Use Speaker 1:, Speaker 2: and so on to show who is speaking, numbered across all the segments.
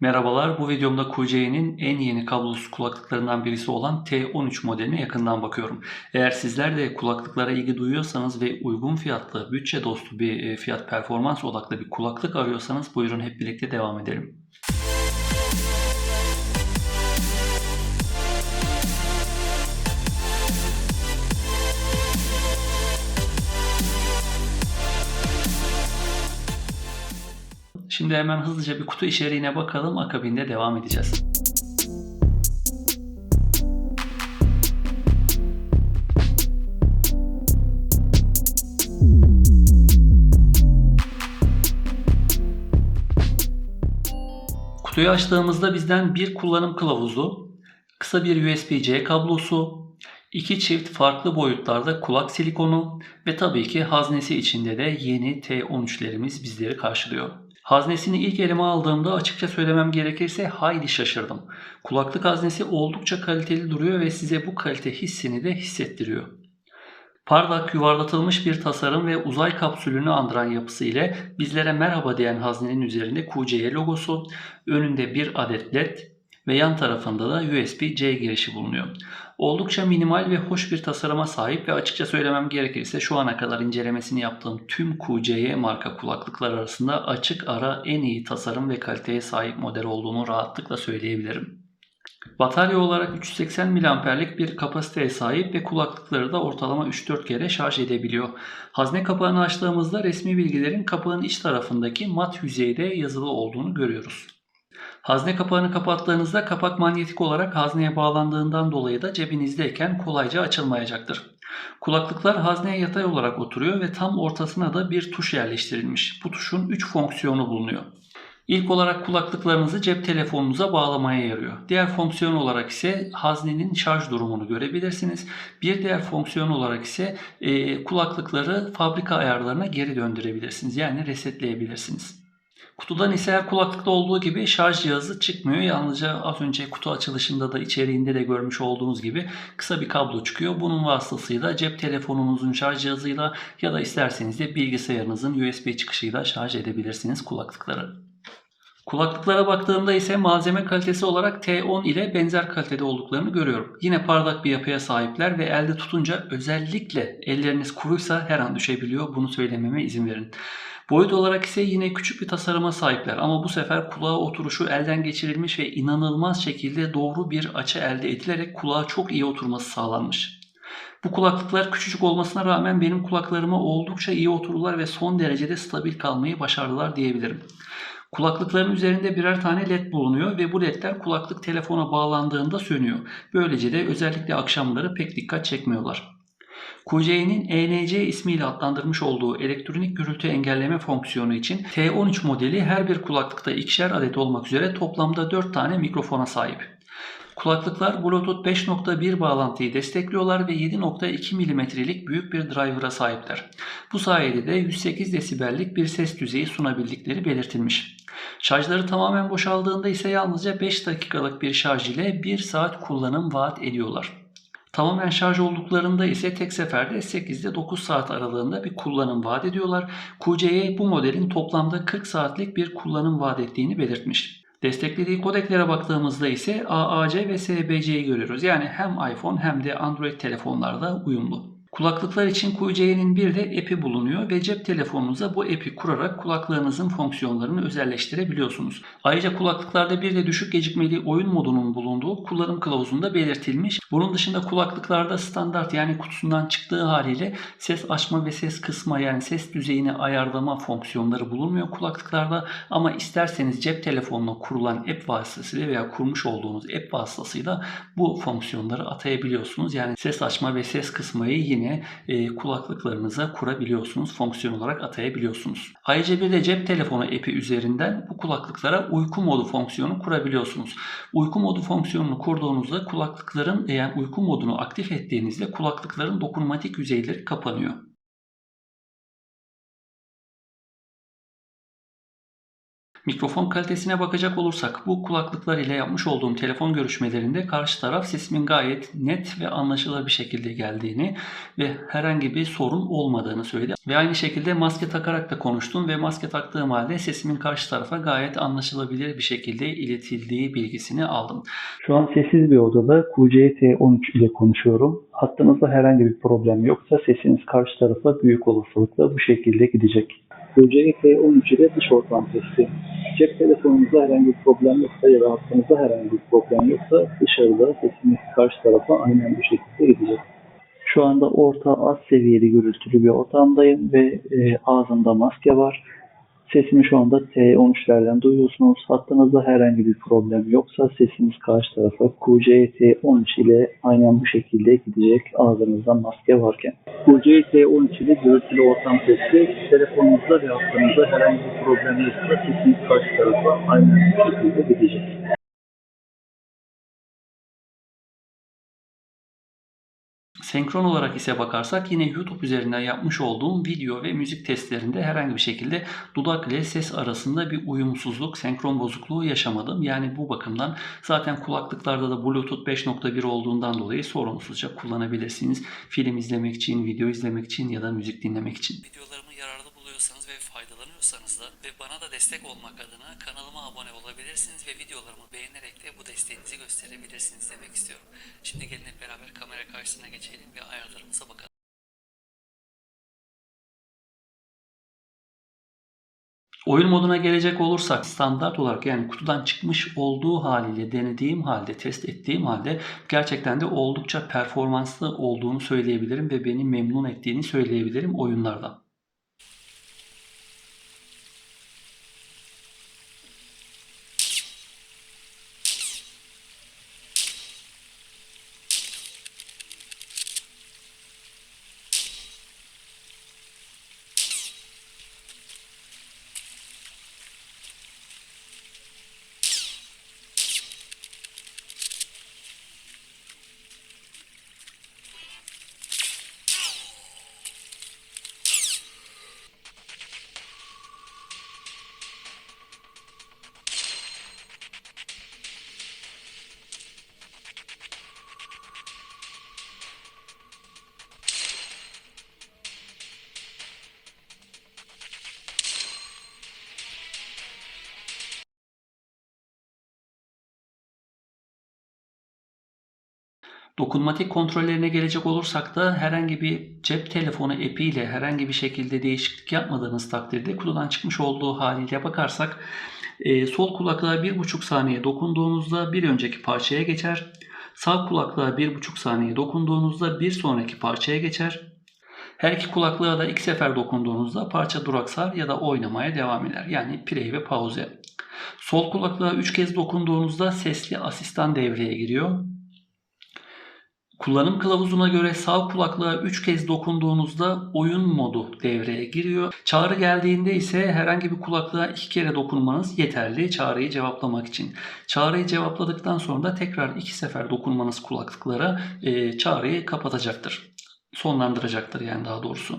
Speaker 1: Merhabalar, bu videomda QC'nin en yeni kablosuz kulaklıklarından birisi olan T13 modeline yakından bakıyorum. Eğer sizler de kulaklıklara ilgi duyuyorsanız ve uygun fiyatlı, bütçe dostu bir e, fiyat performans odaklı bir kulaklık arıyorsanız buyurun hep birlikte devam edelim. Şimdi hemen hızlıca bir kutu içeriğine bakalım. Akabinde devam edeceğiz. Kutuyu açtığımızda bizden bir kullanım kılavuzu, kısa bir USB-C kablosu, iki çift farklı boyutlarda kulak silikonu ve tabii ki haznesi içinde de yeni T13'lerimiz bizleri karşılıyor. Haznesini ilk elime aldığımda açıkça söylemem gerekirse hayli şaşırdım. Kulaklık haznesi oldukça kaliteli duruyor ve size bu kalite hissini de hissettiriyor. Parlak yuvarlatılmış bir tasarım ve uzay kapsülünü andıran yapısı ile bizlere merhaba diyen haznenin üzerinde QCE logosu, önünde bir adet led ve yan tarafında da USB-C girişi bulunuyor. Oldukça minimal ve hoş bir tasarıma sahip ve açıkça söylemem gerekirse şu ana kadar incelemesini yaptığım tüm QCE marka kulaklıklar arasında açık ara en iyi tasarım ve kaliteye sahip model olduğunu rahatlıkla söyleyebilirim. Batarya olarak 380 mAh'lik bir kapasiteye sahip ve kulaklıkları da ortalama 3-4 kere şarj edebiliyor. Hazne kapağını açtığımızda resmi bilgilerin kapağın iç tarafındaki mat yüzeyde yazılı olduğunu görüyoruz. Hazne kapağını kapattığınızda kapak manyetik olarak hazneye bağlandığından dolayı da cebinizdeyken kolayca açılmayacaktır. Kulaklıklar hazneye yatay olarak oturuyor ve tam ortasına da bir tuş yerleştirilmiş. Bu tuşun 3 fonksiyonu bulunuyor. İlk olarak kulaklıklarınızı cep telefonunuza bağlamaya yarıyor. Diğer fonksiyon olarak ise haznenin şarj durumunu görebilirsiniz. Bir diğer fonksiyon olarak ise e, kulaklıkları fabrika ayarlarına geri döndürebilirsiniz. Yani resetleyebilirsiniz. Kutudan ise her kulaklıkta olduğu gibi şarj cihazı çıkmıyor. Yalnızca az önce kutu açılışında da içeriğinde de görmüş olduğunuz gibi kısa bir kablo çıkıyor. Bunun vasıtasıyla cep telefonunuzun şarj cihazıyla ya da isterseniz de bilgisayarınızın USB çıkışıyla şarj edebilirsiniz kulaklıkları. Kulaklıklara baktığımda ise malzeme kalitesi olarak T10 ile benzer kalitede olduklarını görüyorum. Yine parlak bir yapıya sahipler ve elde tutunca özellikle elleriniz kuruysa her an düşebiliyor. Bunu söylememe izin verin. Boyut olarak ise yine küçük bir tasarıma sahipler ama bu sefer kulağa oturuşu elden geçirilmiş ve inanılmaz şekilde doğru bir açı elde edilerek kulağa çok iyi oturması sağlanmış. Bu kulaklıklar küçücük olmasına rağmen benim kulaklarıma oldukça iyi oturdular ve son derecede stabil kalmayı başardılar diyebilirim. Kulaklıkların üzerinde birer tane led bulunuyor ve bu ledler kulaklık telefona bağlandığında sönüyor. Böylece de özellikle akşamları pek dikkat çekmiyorlar. QC'nin ENC ismiyle adlandırmış olduğu elektronik gürültü engelleme fonksiyonu için T13 modeli her bir kulaklıkta ikişer adet olmak üzere toplamda 4 tane mikrofona sahip. Kulaklıklar Bluetooth 5.1 bağlantıyı destekliyorlar ve 7.2 mm'lik büyük bir driver'a sahipler. Bu sayede de 108 desibellik bir ses düzeyi sunabildikleri belirtilmiş. Şarjları tamamen boşaldığında ise yalnızca 5 dakikalık bir şarj ile 1 saat kullanım vaat ediyorlar. Tamamen şarj olduklarında ise tek seferde 8 ile 9 saat aralığında bir kullanım vaat ediyorlar. QCE bu modelin toplamda 40 saatlik bir kullanım vaat ettiğini belirtmiş. Desteklediği kodeklere baktığımızda ise AAC ve SBC'yi görüyoruz. Yani hem iPhone hem de Android telefonlarda uyumlu. Kulaklıklar için QC'nin bir de app'i bulunuyor ve cep telefonunuza bu app'i kurarak kulaklığınızın fonksiyonlarını özelleştirebiliyorsunuz. Ayrıca kulaklıklarda bir de düşük gecikmeli oyun modunun bulunduğu kullanım kılavuzunda belirtilmiş. Bunun dışında kulaklıklarda standart yani kutusundan çıktığı haliyle ses açma ve ses kısma yani ses düzeyini ayarlama fonksiyonları bulunmuyor kulaklıklarda ama isterseniz cep telefonuna kurulan app vasıtasıyla veya kurmuş olduğunuz app vasıtasıyla bu fonksiyonları atayabiliyorsunuz. Yani ses açma ve ses kısmayı yine yine e, kulaklıklarınıza kurabiliyorsunuz. Fonksiyon olarak atayabiliyorsunuz. Ayrıca bir de cep telefonu app'i üzerinden bu kulaklıklara uyku modu fonksiyonu kurabiliyorsunuz. Uyku modu fonksiyonunu kurduğunuzda kulaklıkların yani uyku modunu aktif ettiğinizde kulaklıkların dokunmatik yüzeyleri kapanıyor. Mikrofon kalitesine bakacak olursak bu kulaklıklar ile yapmış olduğum telefon görüşmelerinde karşı taraf sesimin gayet net ve anlaşılır bir şekilde geldiğini ve herhangi bir sorun olmadığını söyledi. Ve aynı şekilde maske takarak da konuştum ve maske taktığım halde sesimin karşı tarafa gayet anlaşılabilir bir şekilde iletildiği bilgisini aldım.
Speaker 2: Şu an sessiz bir odada QCT13 ile konuşuyorum. Hattınızda herhangi bir problem yoksa sesiniz karşı tarafa büyük olasılıkla bu şekilde gidecek. QCT13 ile dış ortam testi. Cep telefonunuzda herhangi bir problem yoksa ya da hattınızda herhangi bir problem yoksa dışarıda sesiniz karşı tarafa aynen bu şekilde gidecek. Şu anda orta az seviyeli gürültülü bir ortamdayım ve e, ağzımda maske var. Sesimi şu anda T13'lerden duyuyorsunuz. Hattınızda herhangi bir problem yoksa sesiniz karşı tarafa QCT13 ile aynen bu şekilde gidecek ağzınızda maske varken. QCT13 ile gürültülü ortam testi. Telefonunuzda ve hattınızda herhangi bir problem yoksa sesiniz karşı tarafa aynen bu şekilde gidecek.
Speaker 1: Senkron olarak ise bakarsak yine YouTube üzerinden yapmış olduğum video ve müzik testlerinde herhangi bir şekilde dudak ile ses arasında bir uyumsuzluk, senkron bozukluğu yaşamadım. Yani bu bakımdan zaten kulaklıklarda da Bluetooth 5.1 olduğundan dolayı sorunsuzca kullanabilirsiniz. Film izlemek için, video izlemek için ya da müzik dinlemek için. Ve faydalanıyorsanız da ve bana da destek olmak adına kanalıma abone olabilirsiniz ve videolarımı beğenerek de bu desteğinizi gösterebilirsiniz demek istiyorum. Şimdi gelin hep beraber kamera karşısına geçelim ve ayarlarımıza bakalım. Oyun moduna gelecek olursak standart olarak yani kutudan çıkmış olduğu haliyle denediğim halde, test ettiğim halde gerçekten de oldukça performanslı olduğunu söyleyebilirim ve beni memnun ettiğini söyleyebilirim oyunlardan. Dokunmatik kontrollerine gelecek olursak da herhangi bir cep telefonu epi ile herhangi bir şekilde değişiklik yapmadığınız takdirde kutudan çıkmış olduğu haliyle bakarsak e, sol kulaklığa 1,5 saniye dokunduğunuzda bir önceki parçaya geçer. Sağ kulaklığa 1,5 saniye dokunduğunuzda bir sonraki parçaya geçer. Her iki kulaklığa da ilk sefer dokunduğunuzda parça duraksar ya da oynamaya devam eder. Yani play ve pause. Sol kulaklığa 3 kez dokunduğunuzda sesli asistan devreye giriyor. Kullanım kılavuzuna göre sağ kulaklığa 3 kez dokunduğunuzda oyun modu devreye giriyor. Çağrı geldiğinde ise herhangi bir kulaklığa 2 kere dokunmanız yeterli çağrıyı cevaplamak için. Çağrıyı cevapladıktan sonra da tekrar 2 sefer dokunmanız kulaklıklara e, çağrıyı kapatacaktır. Sonlandıracaktır yani daha doğrusu.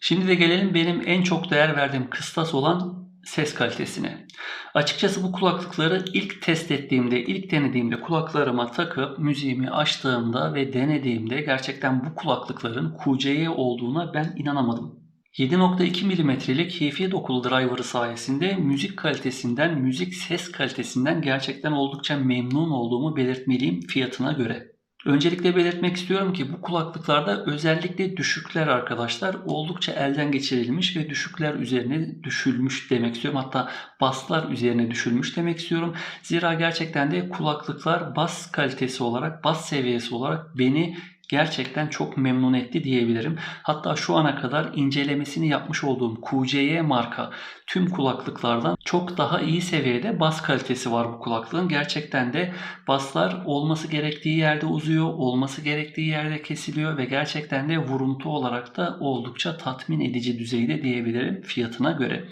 Speaker 1: Şimdi de gelelim benim en çok değer verdiğim kıstas olan ses kalitesine. Açıkçası bu kulaklıkları ilk test ettiğimde, ilk denediğimde kulaklarıma takıp müziğimi açtığımda ve denediğimde gerçekten bu kulaklıkların QC'ye olduğuna ben inanamadım. 7.2 mm'lik HiFi dokulu driver'ı sayesinde müzik kalitesinden, müzik ses kalitesinden gerçekten oldukça memnun olduğumu belirtmeliyim fiyatına göre. Öncelikle belirtmek istiyorum ki bu kulaklıklarda özellikle düşükler arkadaşlar oldukça elden geçirilmiş ve düşükler üzerine düşülmüş demek istiyorum. Hatta baslar üzerine düşülmüş demek istiyorum. Zira gerçekten de kulaklıklar bas kalitesi olarak, bas seviyesi olarak beni gerçekten çok memnun etti diyebilirim. Hatta şu ana kadar incelemesini yapmış olduğum QCY marka tüm kulaklıklardan çok daha iyi seviyede bas kalitesi var bu kulaklığın. Gerçekten de baslar olması gerektiği yerde uzuyor, olması gerektiği yerde kesiliyor ve gerçekten de vuruntu olarak da oldukça tatmin edici düzeyde diyebilirim fiyatına göre.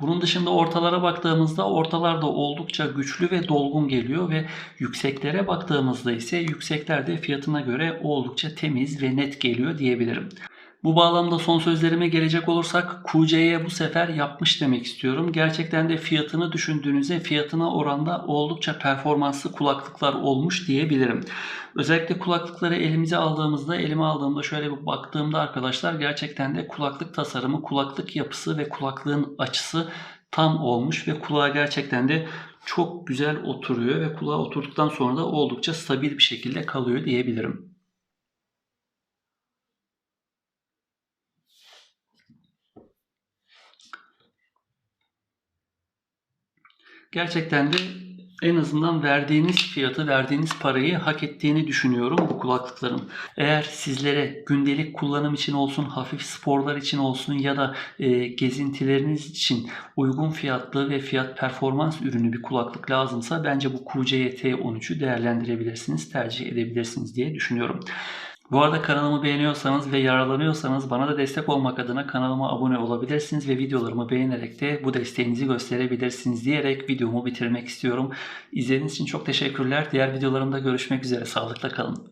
Speaker 1: Bunun dışında ortalara baktığımızda ortalarda oldukça güçlü ve dolgun geliyor ve yükseklere baktığımızda ise yüksekler de fiyatına göre oldukça temiz ve net geliyor diyebilirim. Bu bağlamda son sözlerime gelecek olursak QC'ye bu sefer yapmış demek istiyorum. Gerçekten de fiyatını düşündüğünüzde fiyatına oranda oldukça performanslı kulaklıklar olmuş diyebilirim. Özellikle kulaklıkları elimize aldığımızda, elime aldığımda şöyle bir baktığımda arkadaşlar gerçekten de kulaklık tasarımı, kulaklık yapısı ve kulaklığın açısı tam olmuş ve kulağa gerçekten de çok güzel oturuyor ve kulağa oturduktan sonra da oldukça stabil bir şekilde kalıyor diyebilirim. Gerçekten de en azından verdiğiniz fiyatı, verdiğiniz parayı hak ettiğini düşünüyorum bu kulaklıkların. Eğer sizlere gündelik kullanım için olsun, hafif sporlar için olsun ya da e, gezintileriniz için uygun fiyatlı ve fiyat performans ürünü bir kulaklık lazımsa bence bu QCT 13'ü değerlendirebilirsiniz, tercih edebilirsiniz diye düşünüyorum. Bu arada kanalımı beğeniyorsanız ve yararlanıyorsanız bana da destek olmak adına kanalıma abone olabilirsiniz ve videolarımı beğenerek de bu desteğinizi gösterebilirsiniz diyerek videomu bitirmek istiyorum. İzlediğiniz için çok teşekkürler. Diğer videolarımda görüşmek üzere. Sağlıkla kalın.